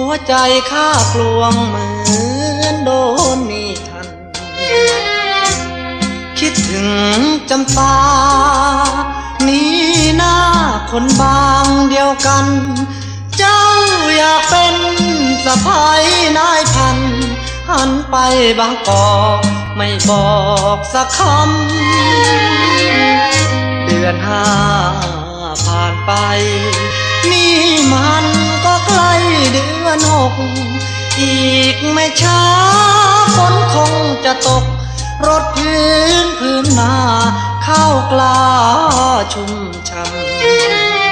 หัวใจข้ากลวงเหมือนโดนมีทัน คิดถึงจำปา นี่หน้าคนบางเดียวกัน เจ้าอยากเป็นสะพายนายพัน หันไปบางกอกไม่บอกสักคำ เดือนห้าผ่านไป นี่มัน อนก อีกไม่ช้าฝนคงจะตก รถพื้นพื้นนาข้าวกล้าชุ่มช่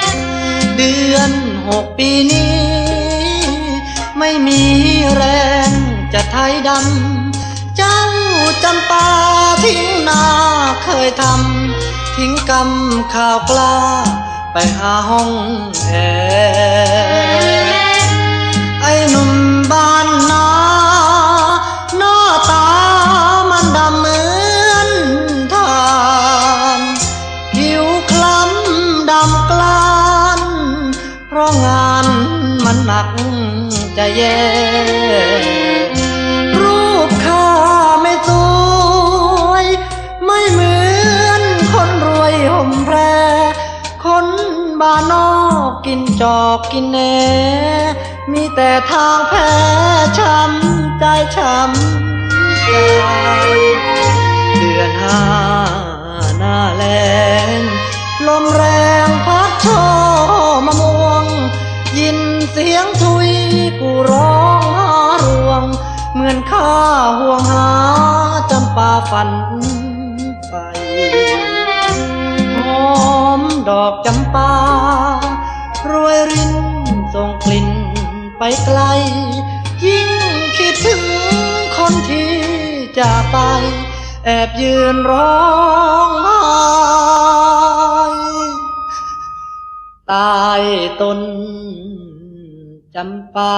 ำเดือนหกปีนี้ ไม่มีแรงจะไทยดำ เจ้าจำปาทิ้งนาเคยทำ ทิ้งกำข่าวกล้าไปหาห้องแอร์ ราะงานมันหนักจะแย่ รูปข้าไม่สวย ไม่เหมือนคนรวยห่มแพร คนบ้านนอกกินจอกกินแหนมีแต่ทางแพ้ช้ำใจช้ำใจเดือนห้าหน้าแรงลมแรง เสียงทุยกูร้องหารวง เหมือนข้าห่วงหาจำปาฝันไปหอมดอกจำปารวยรินส่งกลิ่นไปไกล ยิ่งคิดถึงคนที่จากไป แอบยืนร้องไห้ตายต้น จำปา